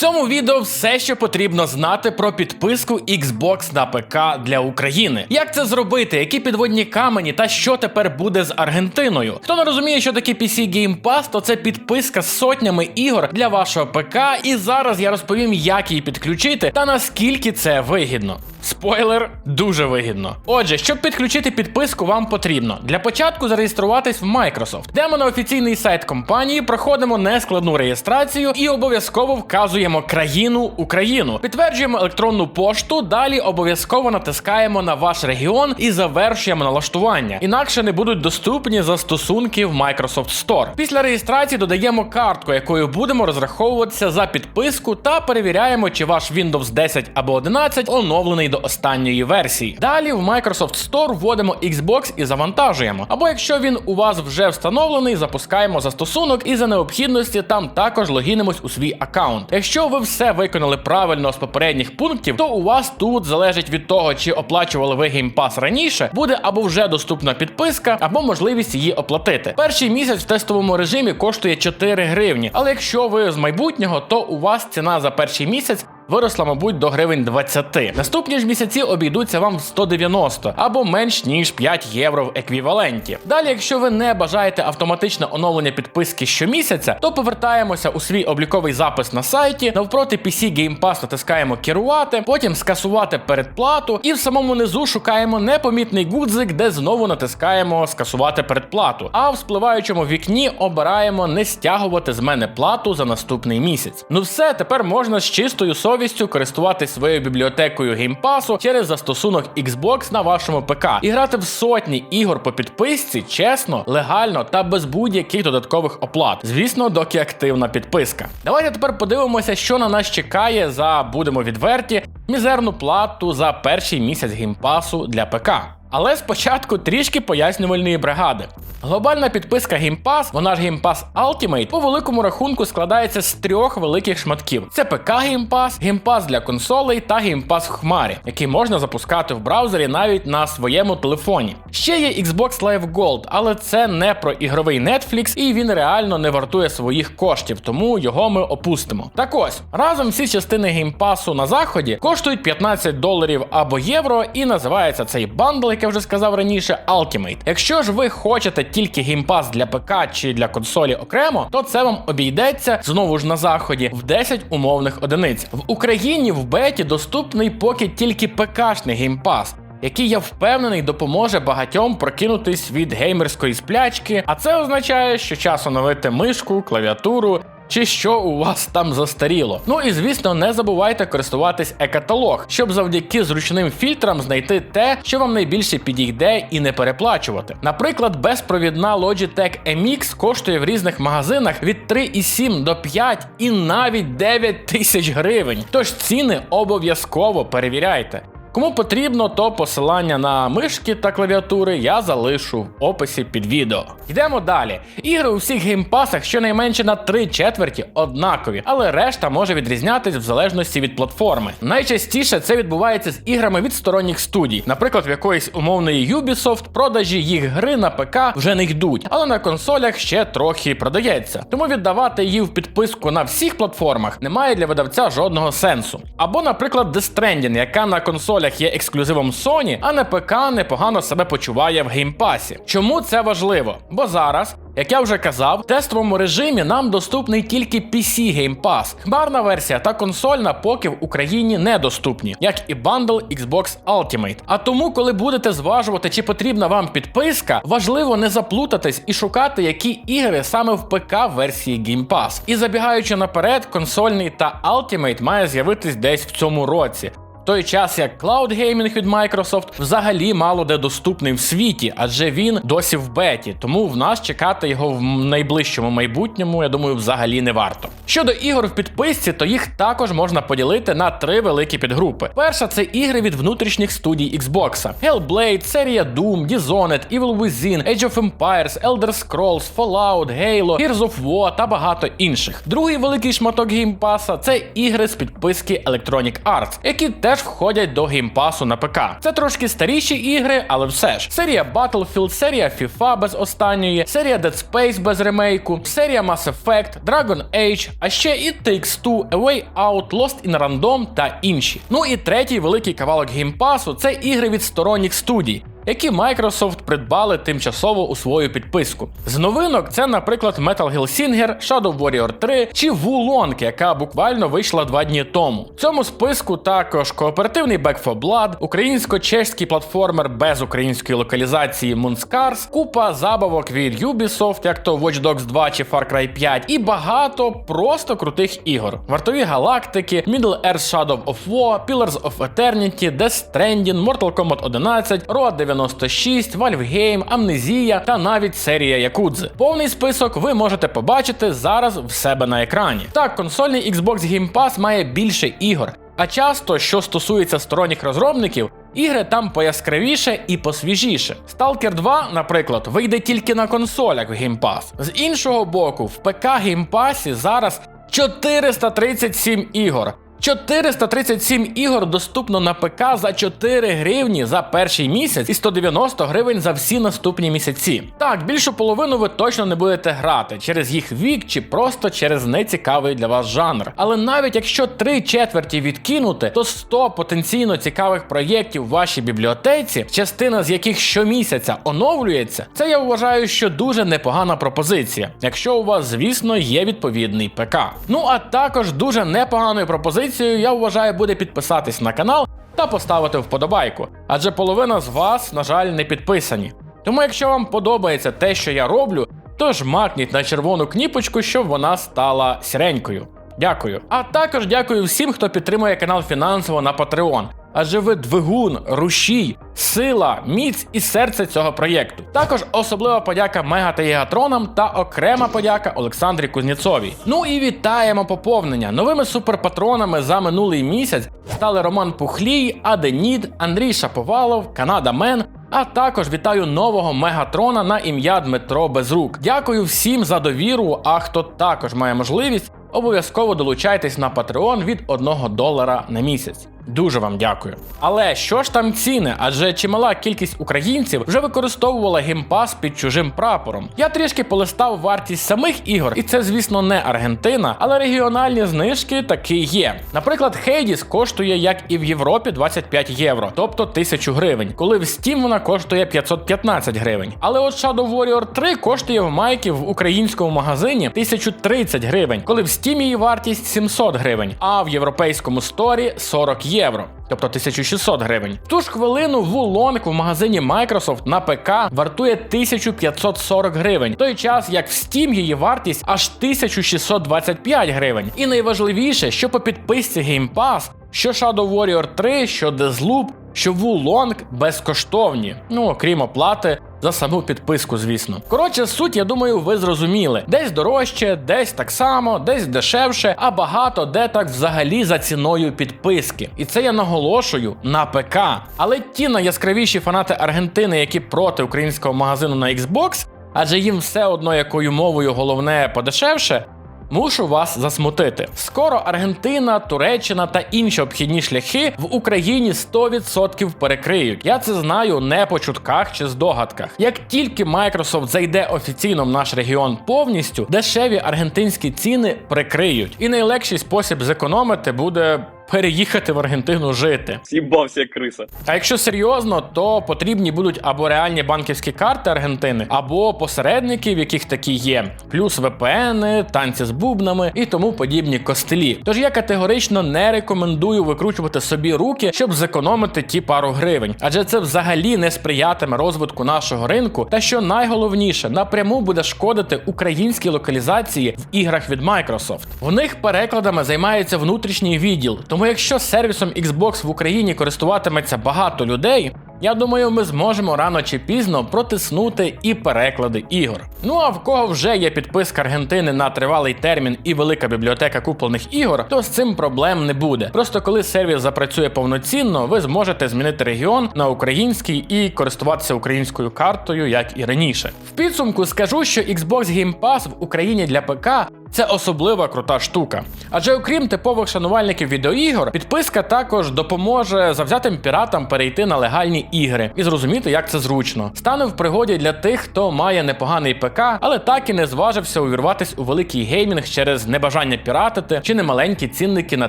цьому відео все, що потрібно знати про підписку Xbox на ПК для України. Як це зробити, які підводні камені та що тепер буде з Аргентиною? Хто не розуміє, що таке PC Game Pass, то це підписка з сотнями ігор для вашого ПК. І зараз я розповім, як її підключити та наскільки це вигідно. Спойлер, дуже вигідно. Отже, щоб підключити підписку, вам потрібно для початку зареєструватись в Microsoft. Йдемо на офіційний сайт компанії, проходимо нескладну реєстрацію і обов'язково вказуємо країну Україну. Підтверджуємо електронну пошту. Далі обов'язково натискаємо на ваш регіон і завершуємо налаштування. Інакше не будуть доступні застосунки в Microsoft Store. Після реєстрації додаємо картку, якою будемо розраховуватися за підписку, та перевіряємо, чи ваш Windows 10 або 11 оновлений до останньої версії. Далі в Microsoft Store вводимо Xbox і завантажуємо. Або якщо він у вас вже встановлений, запускаємо застосунок і за необхідності там також логінимось у свій аккаунт. Якщо ви все виконали правильно з попередніх пунктів, то у вас тут залежить від того, чи оплачували ви Pass раніше, буде або вже доступна підписка, або можливість її оплатити. Перший місяць в тестовому режимі коштує 4 гривні. Але якщо ви з майбутнього, то у вас ціна за перший місяць виросла, мабуть, до гривень 20. Наступні ж місяці обійдуться вам в 190 або менш ніж 5 євро в еквіваленті. Далі, якщо ви не бажаєте автоматичне оновлення підписки щомісяця, то повертаємося у свій обліковий запис на сайті. Навпроти PC Game Pass натискаємо керувати, потім скасувати передплату, і в самому низу шукаємо непомітний гудзик, де знову натискаємо скасувати передплату. А в спливаючому вікні обираємо не стягувати з мене плату за наступний місяць. Ну все, тепер можна з чистою совістю користуватись своєю бібліотекою геймпасу через застосунок Xbox на вашому ПК і грати в сотні ігор по підписці, чесно, легально та без будь-яких додаткових оплат. Звісно, доки активна підписка. Давайте тепер подивимося, що на нас чекає за будемо відверті мізерну плату за перший місяць геймпасу для ПК. Але спочатку трішки пояснювальної бригади. Глобальна підписка Game Pass, вона ж Game Pass Ultimate, по великому рахунку складається з трьох великих шматків: це ПК Game Pass, Game Pass для консолей та Game Pass в хмарі, який можна запускати в браузері навіть на своєму телефоні. Ще є Xbox Live Gold, але це не про ігровий Netflix, і він реально не вартує своїх коштів, тому його ми опустимо. Так ось разом всі частини Pass на заході коштують 15 доларів або євро, і називається цей бандл, як я вже сказав раніше, Ultimate. Якщо ж ви хочете тільки геймпас для ПК чи для консолі окремо, то це вам обійдеться знову ж на заході в 10 умовних одиниць. В Україні в беті доступний поки тільки ПКшний геймпас. Який я впевнений допоможе багатьом прокинутись від геймерської сплячки, а це означає, що час оновити мишку, клавіатуру чи що у вас там застаріло. Ну і звісно, не забувайте користуватись екаталог, щоб завдяки зручним фільтрам знайти те, що вам найбільше підійде і не переплачувати. Наприклад, безпровідна Logitech MX коштує в різних магазинах від 3,7 до 5 і навіть 9 тисяч гривень. Тож ціни обов'язково перевіряйте. Кому потрібно, то посилання на мишки та клавіатури я залишу в описі під відео. Йдемо далі. Ігри у всіх геймпасах щонайменше на 3 четверті однакові, але решта може відрізнятись в залежності від платформи. Найчастіше це відбувається з іграми від сторонніх студій, наприклад, в якоїсь умовної Ubisoft продажі їх гри на ПК вже не йдуть, але на консолях ще трохи продається. Тому віддавати її в підписку на всіх платформах немає для видавця жодного сенсу. Або, наприклад, Death Stranding, яка на консолях є ексклюзивом Sony, а на ПК непогано себе почуває в геймпасі. Чому це важливо? Бо зараз, як я вже казав, в тестовому режимі нам доступний тільки PC Game Pass. Хмарна версія та консольна поки в Україні недоступні, як і бандл Xbox Ultimate. А тому, коли будете зважувати, чи потрібна вам підписка, важливо не заплутатись і шукати, які ігри саме в ПК версії Game Pass. І забігаючи наперед, консольний та Ultimate має з'явитись десь в цьому році. Той час як Cloud Gaming від Microsoft взагалі мало де доступний в світі, адже він досі в беті, тому в нас чекати його в найближчому майбутньому, я думаю, взагалі не варто. Щодо ігор в підписці, то їх також можна поділити на три великі підгрупи. Перша це ігри від внутрішніх студій Xbox. Hellblade, серія Doom, Dishonored, Evil Within, Age of Empires, Elder Scrolls, Fallout, Halo, Gears of War та багато інших. Другий великий шматок геймпаса це ігри з підписки Electronic Arts, які теж теж входять до геймпасу на ПК. Це трошки старіші ігри, але все ж. Серія Battlefield, серія FIFA без останньої, серія Dead Space без ремейку, серія Mass Effect, Dragon Age, а ще і Takes-Two, A Way Out, Lost in Random та інші. Ну і третій великий кавалок геймпасу це ігри від сторонніх студій які Microsoft придбали тимчасово у свою підписку. З новинок це, наприклад, Metal Gear Singer, Shadow Warrior 3 чи Wulong, яка буквально вийшла два дні тому. В цьому списку також кооперативний Back 4 Blood, українсько-чеський платформер без української локалізації Moonscars, купа забавок від Ubisoft, як то Watch Dogs 2 чи Far Cry 5, і багато просто крутих ігор. Вартові галактики, Middle Earth Shadow of War, Pillars of Eternity, Death Stranding, Mortal Kombat 11, Road 90 96, Valve Game, Амнезія та навіть серія Якудзи. Повний список ви можете побачити зараз в себе на екрані. Так, консольний Xbox Game Pass має більше ігор. А часто, що стосується сторонніх розробників, ігри там пояскравіше і посвіжіше. Stalker 2, наприклад, вийде тільки на консолях в Game Pass. З іншого боку, в ПК Game Pass зараз 437 ігор. 437 ігор доступно на ПК за 4 гривні за перший місяць і 190 гривень за всі наступні місяці. Так, більшу половину ви точно не будете грати через їх вік чи просто через нецікавий для вас жанр. Але навіть якщо три четверті відкинути, то 100 потенційно цікавих проєктів в вашій бібліотеці, частина з яких щомісяця оновлюється, це я вважаю, що дуже непогана пропозиція, якщо у вас, звісно, є відповідний ПК. Ну а також дуже непоганою пропозицією пропозицією, я вважаю, буде підписатись на канал та поставити вподобайку, адже половина з вас, на жаль, не підписані. Тому, якщо вам подобається те, що я роблю, то ж макніть на червону кніпочку, щоб вона стала сіренькою. Дякую. А також дякую всім, хто підтримує канал фінансово на Patreon адже ви двигун, рушій, сила, міць і серце цього проєкту. Також особлива подяка Мега та Єгатронам та окрема подяка Олександрі Кузніцовій. Ну і вітаємо поповнення. Новими суперпатронами за минулий місяць стали Роман Пухлій, Аденід, Андрій Шаповалов, Канада Мен. А також вітаю нового мегатрона на ім'я Дмитро Безрук. Дякую всім за довіру. А хто також має можливість, обов'язково долучайтесь на Patreon від 1 долара на місяць. Дуже вам дякую. Але що ж там ціни? Адже чимала кількість українців вже використовувала геймпас під чужим прапором. Я трішки полистав вартість самих ігор, і це, звісно, не Аргентина, але регіональні знижки таки є. Наприклад, Hades коштує, як і в Європі, 25 євро, тобто 1000 гривень, коли в Steam вона коштує 515 гривень. Але от Shadow Warrior 3 коштує в майки в українському магазині 1030 гривень, коли в Steam її вартість 700 гривень, а в європейському сторі 40 євро євро, тобто 1600 гривень. В ту ж хвилину Wulong в магазині Microsoft на ПК вартує 1540 гривень, в той час як в Steam її вартість аж 1625 гривень. І найважливіше, що по підписці Game Pass, що Shadow Warrior 3, що Deathloop, що Wulong безкоштовні, ну окрім оплати за саму підписку, звісно. Коротше, суть, я думаю, ви зрозуміли. Десь дорожче, десь так само, десь дешевше, а багато де так взагалі за ціною підписки. І це я наголошую на ПК. Але ті найяскравіші фанати Аргентини, які проти українського магазину на Xbox, адже їм все одно якою мовою головне подешевше. Мушу вас засмутити. Скоро Аргентина, Туреччина та інші обхідні шляхи в Україні 100% перекриють. Я це знаю не по чутках чи здогадках. Як тільки Microsoft зайде офіційно в наш регіон повністю, дешеві аргентинські ціни прикриють. І найлегший спосіб зекономити буде переїхати в Аргентину жити. З'їбався як криса. А якщо серйозно, то потрібні будуть або реальні банківські карти Аргентини, або посередники, в яких такі є, плюс VPN, танці з бубнами і тому подібні костелі. Тож я категорично не рекомендую викручувати собі руки, щоб зекономити ті пару гривень, адже це взагалі не сприятиме розвитку нашого ринку. Та що найголовніше, напряму буде шкодити українській локалізації в іграх від Microsoft. В них перекладами займається внутрішній відділ. Тому тому якщо сервісом Xbox в Україні користуватиметься багато людей, я думаю, ми зможемо рано чи пізно протиснути і переклади ігор. Ну а в кого вже є підписка Аргентини на тривалий термін і велика бібліотека куплених ігор, то з цим проблем не буде. Просто коли сервіс запрацює повноцінно, ви зможете змінити регіон на український і користуватися українською картою, як і раніше. В підсумку скажу, що Xbox Game Pass в Україні для ПК Це особлива крута штука. Адже окрім типових шанувальників відеоігор, підписка також допоможе завзятим піратам перейти на легальні ігри і зрозуміти, як це зручно. Стане в пригоді для тих, хто має непоганий ПК, але так і не зважився увірватись у великий геймінг через небажання піратити чи немаленькі цінники на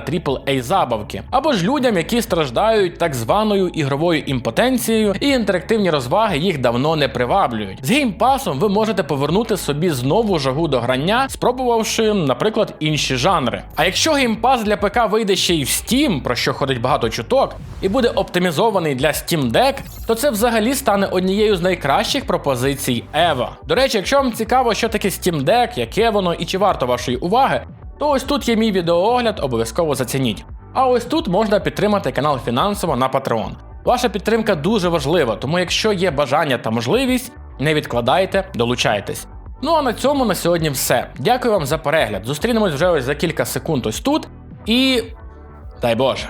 AAA забавки, або ж людям, які страждають так званою ігровою імпотенцією, і інтерактивні розваги їх давно не приваблюють. З геймпасом ви можете повернути собі знову жагу до грання, спробувавши, наприклад, інші жанри. А якщо геймпас для ПК вийде ще й в Steam, про що ходить багато чуток, і буде оптимізований для Steam Deck, то це взагалі стане однією з найкращих пропозицій EVA. До речі, якщо вам цікаво, що таке Steam Deck, яке воно і чи варто вашої уваги, то ось тут є мій відеоогляд, обов'язково зацініть. А ось тут можна підтримати канал фінансово на Patreon. Ваша підтримка дуже важлива, тому якщо є бажання та можливість, не відкладайте, долучайтесь. Ну а на цьому на сьогодні все. Дякую вам за перегляд. Зустрінемось вже ось за кілька секунд ось тут. І дай Боже.